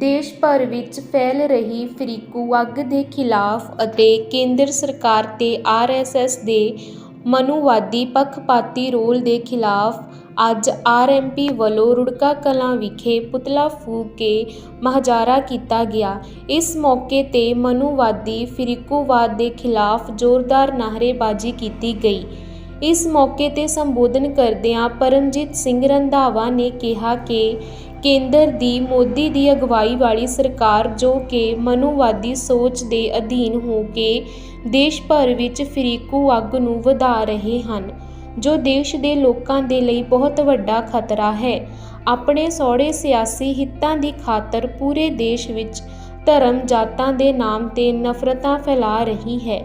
ਦੇਸ਼ ਭਰ ਵਿੱਚ ਫੈਲ ਰਹੀ ਫਿਰੀਕੂ ਅੱਗ ਦੇ ਖਿਲਾਫ ਅਤੇ ਕੇਂਦਰ ਸਰਕਾਰ ਤੇ ਆਰਐਸਐਸ ਦੇ ਮਨੂਵਾਦੀ ਪੱਖਪਾਤੀ ਰੋਲ ਦੇ ਖਿਲਾਫ ਅੱਜ ਆਰਐਮਪੀ ਵੱਲੋਂ ਰੁੜਕਾ ਕਲਾਂ ਵਿਖੇ ਪੁਤਲਾ ਫੂਕ ਕੇ ਮਹਜਾਰਾ ਕੀਤਾ ਗਿਆ। ਇਸ ਮੌਕੇ ਤੇ ਮਨੂਵਾਦੀ ਫਿਰੀਕੂਵਾਦ ਦੇ ਖਿਲਾਫ ਜ਼ੋਰਦਾਰ ਨਾਅਰੇਬਾਜ਼ੀ ਕੀਤੀ ਗਈ। ਇਸ ਮੌਕੇ ਤੇ ਸੰਬੋਧਨ ਕਰਦਿਆਂ ਪਰਮਜੀਤ ਸਿੰਘ ਰੰਧਾਵਾ ਨੇ ਕਿਹਾ ਕਿ ਕੇਂਦਰ ਦੀ ਮੋਦੀ ਦੀ ਅਗਵਾਈ ਵਾਲੀ ਸਰਕਾਰ ਜੋ ਕਿ ਮਨੂਵਾਦੀ ਸੋਚ ਦੇ ਅਧੀਨ ਹੋ ਕੇ ਦੇਸ਼ ਭਰ ਵਿੱਚ ਫਿਰੀਕੂ ਅੱਗ ਨੂੰ ਵਧਾ ਰਹੇ ਹਨ, ਜੋ ਦੇਸ਼ ਦੇ ਲੋਕਾਂ ਦੇ ਲਈ ਬਹੁਤ ਵੱਡਾ ਖਤਰਾ ਹੈ। ਆਪਣੇ ਸੌੜੇ ਸਿਆਸੀ ਹਿੱਤਾਂ ਦੀ ਖਾਤਰ ਪੂਰੇ ਦੇਸ਼ ਵਿੱਚ ਧਰਮ ਜਾਤਾਂ ਦੇ ਨਾਮ ਤੇ ਨਫ਼ਰਤਾਂ ਫੈਲਾ ਰਹੀ ਹੈ।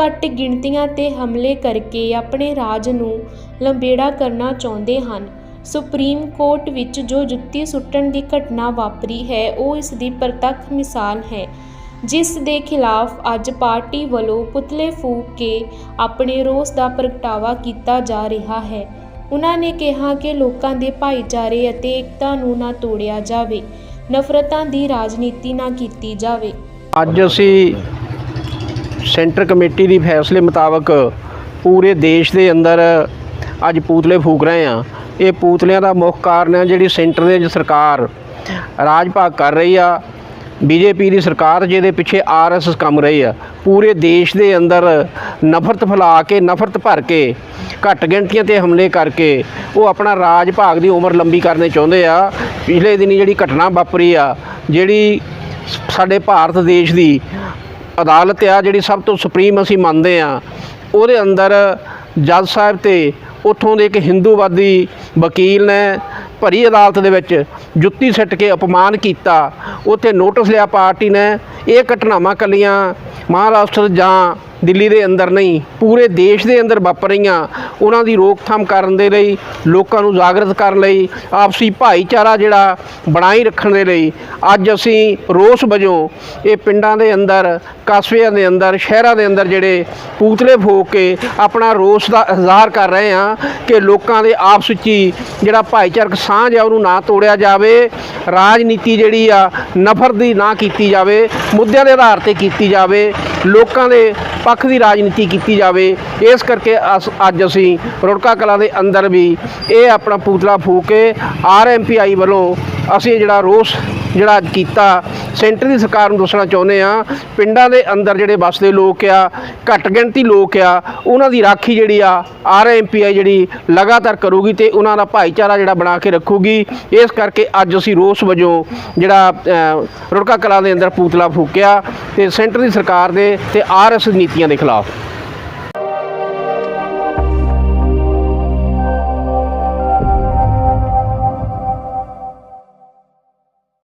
ਘੱਟ ਗਿਣਤੀਆਂ ਤੇ ਹਮਲੇ ਕਰਕੇ ਆਪਣੇ ਰਾਜ ਨੂੰ ਲੰਬੇੜਾ ਕਰਨਾ ਚਾਹੁੰਦੇ ਹਨ। ਸੁਪਰੀਮ ਕੋਰਟ ਵਿੱਚ ਜੋ ਜੁੱਤੀ ਸੁੱਟਣ ਦੀ ਘਟਨਾ ਵਾਪਰੀ ਹੈ, ਉਹ ਇਸ ਦੀ ਪ੍ਰਤੱਖ ਮਿਸਾਲ ਹੈ, ਜਿਸ ਦੇ ਖਿਲਾਫ ਅੱਜ ਪਾਰਟੀ ਵੱਲੋਂ ਪੁਤਲੇ ਫੂਕ ਕੇ ਆਪਣੇ ਰੋਸ ਦਾ ਪ੍ਰਗਟਾਵਾ ਕੀਤਾ ਜਾ ਰਿਹਾ ਹੈ। ਉਹਨਾਂ ਨੇ ਕਿਹਾ ਕਿ ਲੋਕਾਂ ਦੇ ਭਾਈਚਾਰੇ ਅਤੇ ਏਕਤਾ ਨੂੰ ਨਾ ਤੋੜਿਆ ਜਾਵੇ, ਨਫ਼ਰਤਾਂ ਦੀ ਰਾਜਨੀਤੀ ਨਾ ਕੀਤੀ ਜਾਵੇ। ਅੱਜ ਅਸੀਂ ਸੈਂਟਰ ਕਮੇਟੀ ਦੀ ਫੈਸਲੇ ਮੁਤਾਬਕ ਪੂਰੇ ਦੇਸ਼ ਦੇ ਅੰਦਰ ਅੱਜ ਪੂਤਲੇ ਫੂਕ ਰਹੇ ਆ। ਇਹ ਪੂਤਲਿਆਂ ਦਾ ਮੁੱਖ ਕਾਰਨ ਹੈ ਜਿਹੜੀ ਸੈਂਟਰ ਦੇ ਸਰਕਾਰ ਰਾਜ ਭਾਗ ਕਰ ਰਹੀ ਆ। ਬੀਜੇਪੀ ਦੀ ਸਰਕਾਰ ਜਿਹਦੇ ਪਿੱਛੇ ਆਰਐਸਐਸ ਕੰਮ ਰਹੀ ਆ। ਪੂਰੇ ਦੇਸ਼ ਦੇ ਅੰਦਰ ਨਫ਼ਰਤ ਫੈਲਾ ਕੇ, ਨਫ਼ਰਤ ਭਰ ਕੇ, ਘੱਟ ਗਿਣਤੀਆਂ ਤੇ ਹਮਲੇ ਕਰਕੇ ਉਹ ਆਪਣਾ ਰਾਜ ਭਾਗ ਦੀ ਉਮਰ ਲੰਬੀ ਕਰਨੇ ਚਾਹੁੰਦੇ ਆ। ਪਿਛਲੇ ਦਿਨੀ ਜਿਹੜੀ ਘਟਨਾ ਵਾਪਰੀ ਆ, ਜਿਹੜੀ ਸਾਡੇ ਭਾਰਤ ਦੇਸ਼ ਦੀ ਅਦਾਲਤ ਆ, ਜਿਹੜੀ ਸਭ ਤੋਂ ਸੁਪਰੀਮ ਅਸੀਂ ਮੰਨਦੇ ਆ, ਉਹਦੇ ਅੰਦਰ ਜੱਜ ਸਾਹਿਬ ਤੇ ਉੱਥੋਂ ਦੇ ਇੱਕ ਹਿੰਦੂਵਾਦੀ ਵਕੀਲ ਨੇ ਭਰੀ ਅਦਾਲਤ ਦੇ ਵਿੱਚ ਜੁੱਤੀ ਸੱਟ ਕੇ ਅਪਮਾਨ ਕੀਤਾ। ਉੱਥੇ ਨੋਟਿਸ ਲਿਆ ਪਾਰਟੀ ਨੇ, ਇਹ ਘਟਨਾਵਾਂ ਕੱਲੀਆਂ ਮਹਾਰਾਸ਼ਟਰ ਜਾਂ ਦਿੱਲੀ ਦੇ ਅੰਦਰ ਨਹੀਂ, ਪੂਰੇ ਦੇਸ਼ ਦੇ ਅੰਦਰ ਵਾਪਰ ਰਹੀਆਂ। ਉਹਨਾਂ ਦੀ ਰੋਕਥਾਮ ਕਰਨ ਦੇ ਲਈ, ਲੋਕਾਂ ਨੂੰ ਜਾਗਰਤ ਕਰਨ ਲਈ, ਆਪਸੀ ਭਾਈਚਾਰਾ ਜਿਹੜਾ ਬਣਾਈ ਰੱਖਣ ਦੇ ਲਈ, ਅੱਜ ਅਸੀਂ ਰੋਸ ਵਜੋਂ ਇਹ ਪਿੰਡਾਂ ਦੇ ਅੰਦਰ, ਕਸਬਿਆਂ ਦੇ ਅੰਦਰ, ਸ਼ਹਿਰਾਂ ਦੇ ਅੰਦਰ ਜਿਹੜੇ ਪੂਤਲੇ ਫੂਕ ਕੇ ਆਪਣਾ ਰੋਸ ਦਾ ਇਜ਼ਹਾਰ ਕਰ ਰਹੇ ਹਾਂ ਕਿ ਲੋਕਾਂ ਦੇ ਆਪਸ ਵਿੱਚ ਹੀ ਜਿਹੜਾ ਭਾਈਚਾਰਕ ਸਾਂਝ ਆ, ਉਹਨੂੰ ਨਾ ਤੋੜਿਆ ਜਾਵੇ। ਰਾਜਨੀਤੀ ਜਿਹੜੀ ਆ ਨਫ਼ਰਤ ਦੀ ਨਾ ਕੀਤੀ ਜਾਵੇ, ਮੁੱਦਿਆਂ ਦੇ ਆਧਾਰ ਤੇ ਕੀਤੀ ਜਾਵੇ, ਲੋਕਾਂ ਦੇ ਪੱਖ ਦੀ ਰਾਜਨੀਤੀ ਕੀਤੀ ਜਾਵੇ, ਇਸ ਕਰਕੇ ਅਸ- ਅੱਜ ਅਸੀਂ ਰੁੜਕਾ ਕਲਾ ਦੇ ਅੰਦਰ ਵੀ ਇਹ ਆਪਣਾ ਪੂਤਲਾ ਫੂਕ ਕੇ ਆਰਐਮਪੀਆਈ ਵੱਲੋਂ ਅਸੀਂ ਜਿਹੜਾ ਰੋਸ ਜਿਹੜਾ ਕੀਤਾ, ਸੈਂਟਰ ਦੀ ਸਰਕਾਰ ਨੂੰ ਦੱਸਣਾ ਚਾਹੁੰਦੇ ਆ ਪਿੰਡਾਂ ਦੇ ਅੰਦਰ ਜਿਹੜੇ ਵੱਸਦੇ ਲੋਕ ਆ, ਘੱਟ ਗਿਣਤੀ ਲੋਕ ਆ, ਉਹਨਾਂ ਦੀ ਰਾਖੀ ਜਿਹੜੀ ਆ ਆਰਐਮਪੀਆਈ ਜਿਹੜੀ ਲਗਾਤਾਰ ਕਰੂਗੀ ਤੇ ਉਹਨਾਂ ਦਾ ਭਾਈਚਾਰਾ ਜਿਹੜਾ ਬਣਾ ਕੇ ਰੱਖੂਗੀ। ਇਸ ਕਰਕੇ ਅੱਜ ਅਸੀਂ ਰੋਸ ਵਜੋਂ ਜਿਹੜਾ ਰੁੜਕਾ ਕਲਾਂ ਦੇ ਅੰਦਰ ਪੂਤਲਾ ਫੂਕਿਆ ਤੇ ਸੈਂਟਰ ਦੀ ਸਰਕਾਰ ਦੇ ਤੇ ਆਰਐਸ ਨੀਤੀਆਂ ਦੇ ਖਿਲਾਫ।